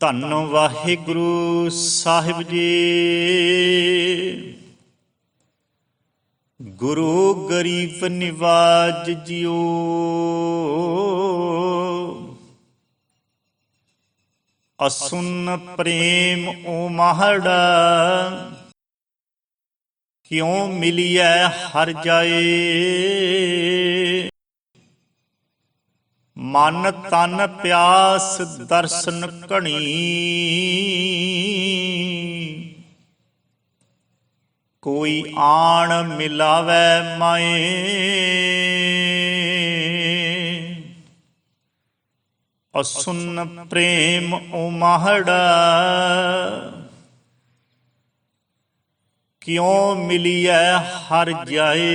ਧੰਨ ਵਾਹਿਗੁਰੂ ਸਾਹਿਬ ਜੀ। ਗੁਰੂ ਗਰੀਬ ਨਿਵਾਜ ਜਿਓ। ਅਸੁਨ ਪ੍ਰੇਮ ਓ ਮਹੜਾ, ਕਿਉ ਮਿਲਿਐ ਹਰ ਜਾਏ। ਮਨ ਤਨ ਪਿਆਸ ਦਰਸ਼ਨ ਘਣੀ। ਕੋਈ ਆਣ ਮਿਲਾਵੇ ਮਾਏ। ਅਸੁਨ ਪ੍ਰੇਮ ਓ ਮਹੜਾ ਕਿਉ ਮਿਲਿਐ ਹਰ ਜਾਏ।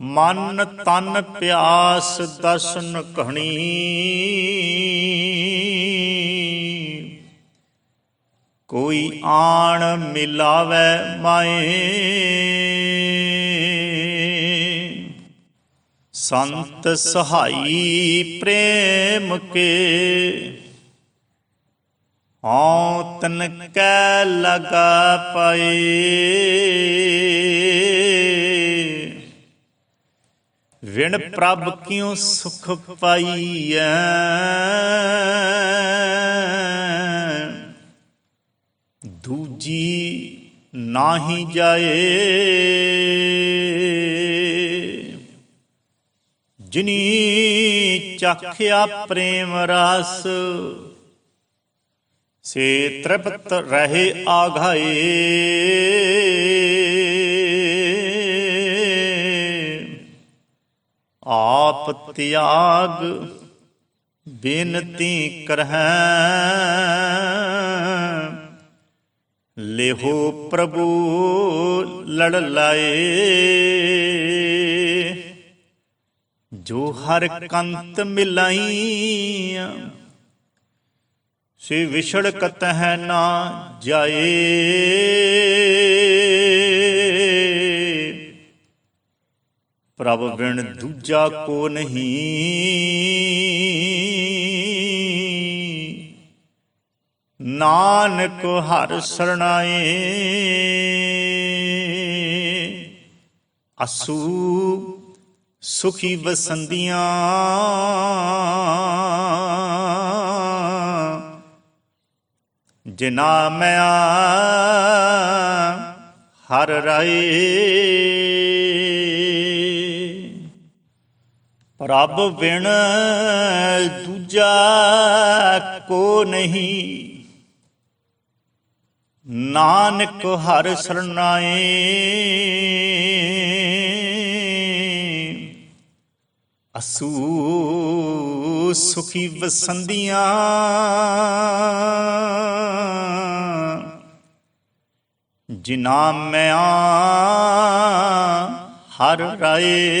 ਮਨ ਤਨ ਪਿਆਸ ਦਰਸ਼ਨ ਕਹਣੀ ਕੋਈ ਆਣ ਮਿਲਾਵੇ ਮਾਏ। ਸੰਤ ਸਹਾਈ ਪ੍ਰੇਮ ਕੇ। ਹਉ ਤਨ ਕੈ ਲਗਾ ਪਏ। ਵਿਣ ਪ੍ਰਭ ਕਿਉ ਸੁਖ ਪਾਈਐ? ਦੂਜੀ ਨਾਹੀ ਜਾਏ। ਜਿਨੀ ਚਖਿਆ ਪ੍ਰੇਮ ਰਸ, ਸੇ ਤ੍ਰਿਪਤ ਰਹੇ ਆਘਾਏ। ਆਪ ਤਿਆਗ ਬੇਨਤੀ ਕਰਹਿ। ਲਿਹੋ ਪ੍ਰਭੂ ਲੜ ਲਾਏ। ਜੋ ਹਰ ਕੰਤ ਮਿਲਾਈ ਸੇ ਵਿਛੜ ਕਤਹਿ ਨਾ ਜਾਏ। ਪ੍ਰਭ ਬਿਨ ਦੂਜਾ ਕੋ ਨਹੀਂ। ਨਾਨਕ ਹਰ ਸਰਣਾਏ। ਅਸੂ ਸੁਖੀ ਵਸੰਦੀਆਂ ਜਿਨਾ ਮੈਂ ਹਰ ਰਾਏ। ਪ੍ਰਭ ਬਿਨ ਦੂਜਾ ਕੋ ਨਹੀਂ। ਨਾਨਕ ਹਰ ਸਰਨਾਏ। ਅਸੂ ਸੁਖੀ ਵਸੰਦੀਆਂ। ਜਿਨਾ ਮੈਂ ਹਰ ਰਾਏ।